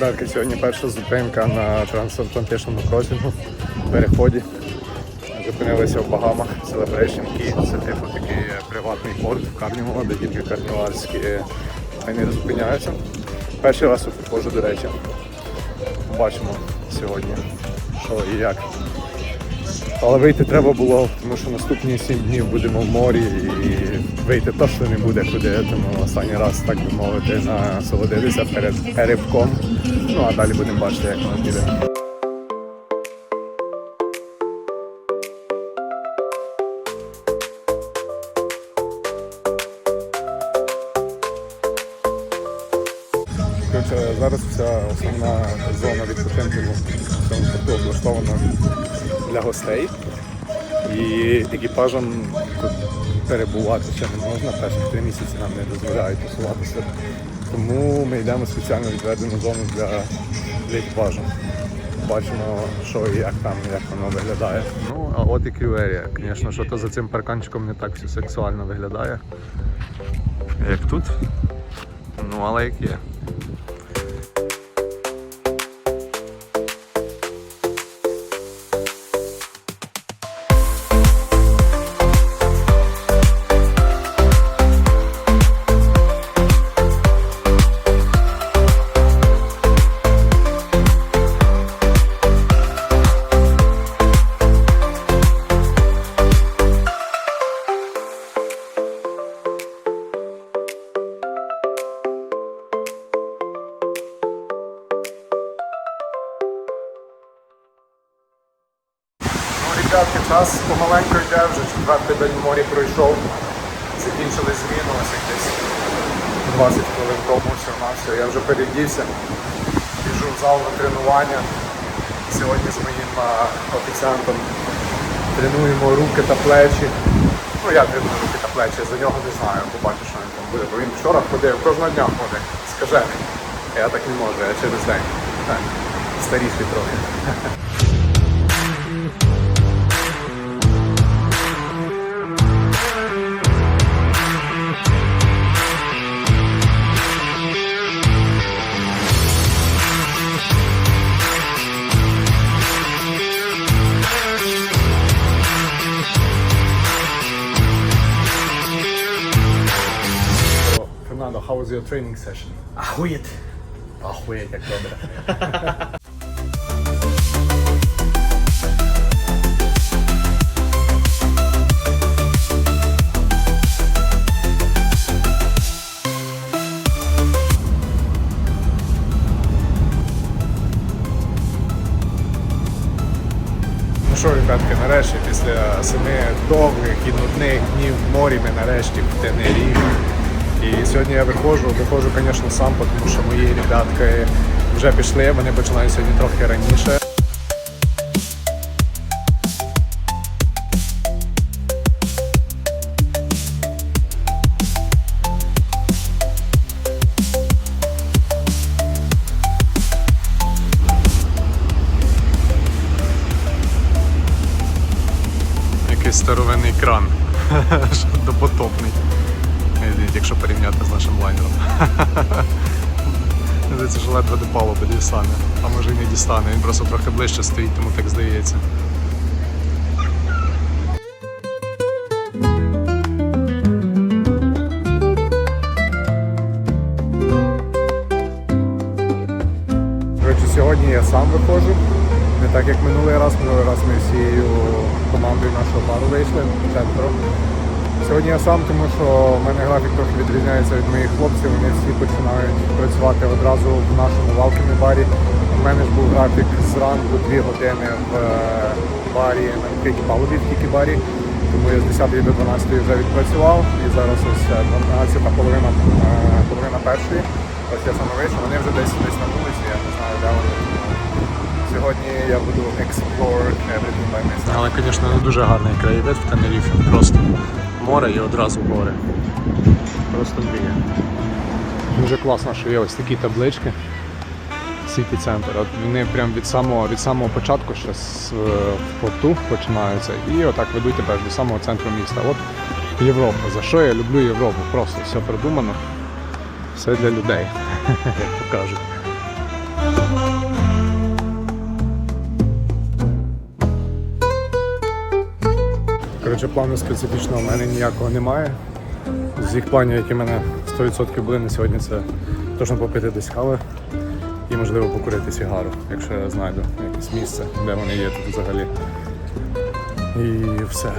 Ребятки, сьогодні перша зупинка на трансатлантичному кросінгу, переході. Зупинилися в Багамах, Celebration Key. Це типу такий приватний порт в Карнівало, де тільки карнівальські вони зупиняються. Перший раз тут приходжу, до речі. Побачимо сьогодні, що і як. Але вийти треба було, тому що наступні 7 днів будемо в морі і вийти точно не буде куди. Тому останній раз, так би мовити, насолодитися перед перебком. Ну а далі будемо бачити, як воно піде. Зараз вся основна зона відпочинку в цьому облаштована для гостей. І екіпажам перебувати ще не можна, перших три місяці нам не дозволяють посуватися. Тому ми йдемо в спеціально відведену зону для, для екіпажу. Бачимо, що і як там, як воно виглядає. Ну, а от і кюверія. Звісно, що то за цим парканчиком не так все сексуально виглядає. Як тут. Ну, але як є. Час помаленьку йде, вже четвертий день в морі пройшов. Закінчили зміну, ось десь 20 хвилин тому все на все. Я вже передівся, біжу в зал на тренування. Сьогодні з моїм офіціантом тренуємо руки та плечі. Ну я треную руки та плечі, за нього не знаю, побачу, що він там буде. Бо він вчора ходив, кожного дня ходить, скажений. Я так не можу, я через день. Так, старіший трохи. Fernando, how was your training session? Ахуєт. Ахуєть, як добре. Ну що, ребятки, нарешті після семи довгих і нудних днів в морі ми нарешті в Тенеріфі. І сьогодні я виходжу, виходжу, звісно, сам, тому що мої ребятки вже пішли, вони починають сьогодні трохи раніше. Якийсь старовинний кран, допотопний. Якщо порівняти з нашим лайнером. Здається, що ледве до палуби дістане, а може і не дістане, він просто трохи ближче стоїть, тому так здається. Сьогодні я сам виходжу. Не так як минулий раз, минулий раз ми всією командою нашого бару вийшли, четверо. Сьогодні я сам, тому що в мене графік трохи відрізняється від моїх хлопців. Вони всі починають працювати одразу в нашому валкомі барі. У мене ж був графік зранку 2 години в е, барі на відкритій палубі в тільки барі. Тому я з 10 до 12 вже відпрацював і зараз ось е, 12 половина, е, половина першої. Ось я саме вийшов, вони вже десь десь на вулиці, я не знаю, де вони. Сьогодні я буду explore everything by myself. Але, звісно, не дуже гарний краєвид в Тенеріфі. Просто море і одразу гори. Просто мрія. Дуже класно, що є ось такі таблички. Сіті центр. От вони прямо від самого від самого початку ще з е, в порту починаються і отак ведуть тебе до самого центру міста. От Європа. За що я люблю Європу? Просто все продумано, все для людей, як то кажуть. Коротше, плану специфічного в мене ніякого немає. З їх планів, які в мене 100% були на сьогодні, це точно попити десь кави і можливо покурити сігару, якщо я знайду якесь місце, де вони є тут взагалі. І все.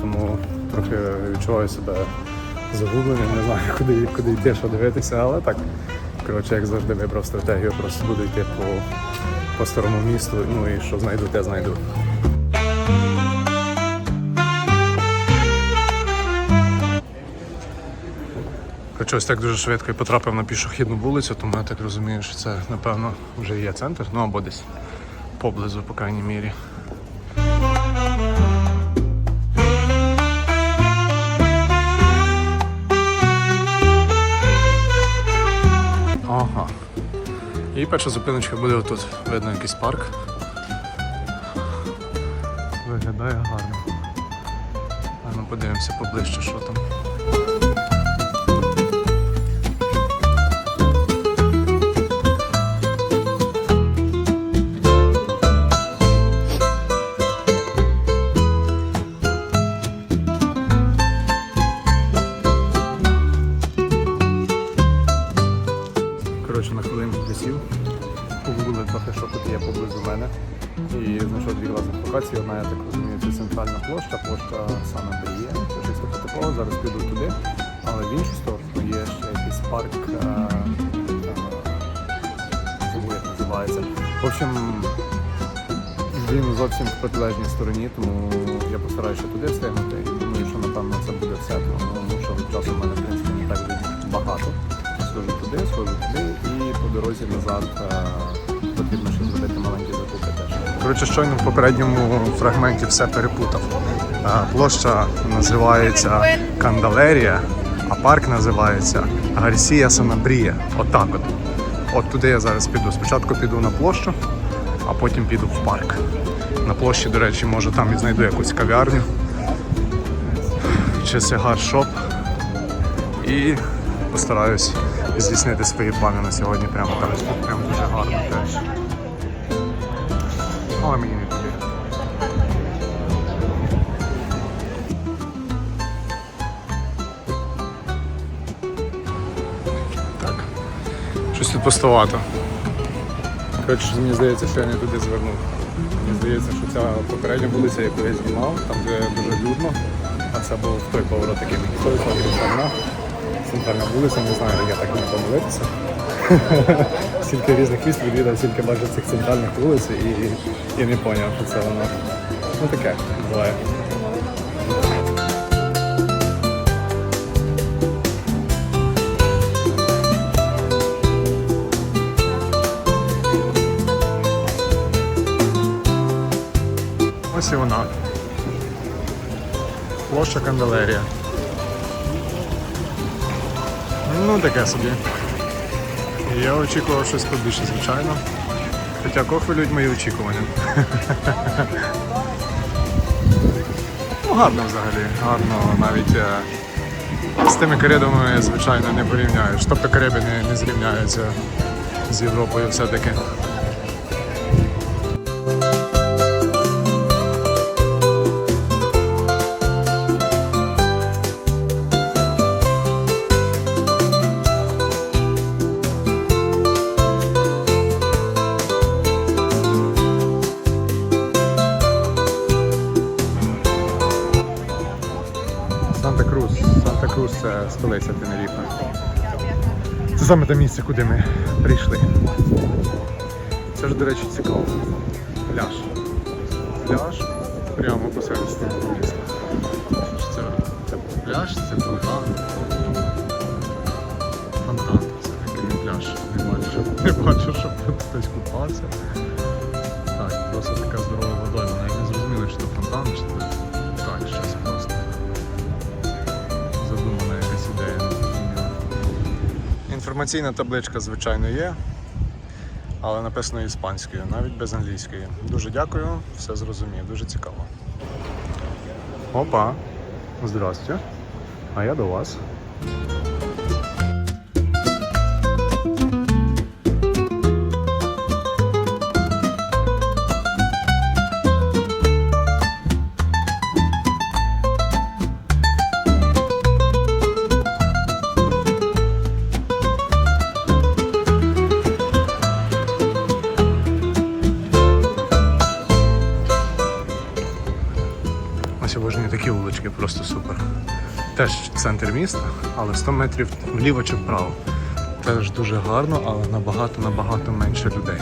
Тому трохи відчуваю себе загубленим, не знаю, куди, куди йти, що дивитися, але так. Коротше, як завжди вибрав стратегію, просто буду йти по, по старому місту, ну і що знайду, те знайду. Коротше, ось так дуже швидко і потрапив на пішохідну вулицю, тому я так розумію, що це, напевно, вже є центр, ну або десь поблизу, по крайній мірі. Ага. І перша зупиночка буде отут. Видно якийсь парк. Виглядає гарно. Ну подивимося поближче, що там. Мене. І знайшов дві класних локації. Одна, я так розумію, це центральна площа, площа саме Бріє, це щось таке такого. Зараз піду туди. Але в іншу сторону є ще якийсь парк. е, е, як називається. В общем, він зовсім в протилежній стороні, тому я постараюся туди встигнути. Думаю, що напевно це буде все, тому що часу в мене в принципі не так багато. Схожу туди, схожу туди і по дорозі назад Коротше, щойно в попередньому фрагменті все перепутав. Е, Площа називається Кандалерія, а парк називається Гарсія Санабрія. Отак от. От туди я зараз піду. Спочатку піду на площу, а потім піду в парк. На площі, до речі, може там і знайду якусь кав'ярню чи сигар-шоп. І постараюсь здійснити свої плани на сьогодні прямо там. Тут прям дуже гарно теж. Але мені не туди. Так. Щось тут пустовато. Коротше, мені здається, що я не туди звернув. Мені здається, що ця попередня вулиця, яку я знімав, там де дуже людно, а це був той поворот, який мені центральна. Центральна вулиця, не знаю, як я так не помилився. Стільки різних міст відвідав, стільки бачив цих центральних вулиць і, і не зрозумів, що це воно. Ну таке буває. Ось і вона. Площа Канделерія. Ну, таке собі. Я очікував щось побільше, звичайно. Хоча кохвилюють мої очікування. ну, гарно взагалі. Гарно навіть е, з тими Карибами, звичайно, не порівняєш. Тобто Кариби не, не зрівняються з Європою все-таки. Це столиця Тенеріфа. Це саме те місце, куди ми прийшли. Це ж, до речі, цікаво. Пляж. Пляж прямо посеред стіни міста. Це, це пляж, це фонтан. Фонтан. Це такий пляж. Не бачу, не бачу, щоб тут хтось купався. Так, просто така здорова Інформаційна табличка, звичайно, є, але написано іспанською, навіть без англійської. Дуже дякую, все зрозумів, дуже цікаво. Опа, здрасте. А я до вас. Теж центр міста, але 100 метрів вліво чи вправо. Теж дуже гарно, але набагато набагато менше людей.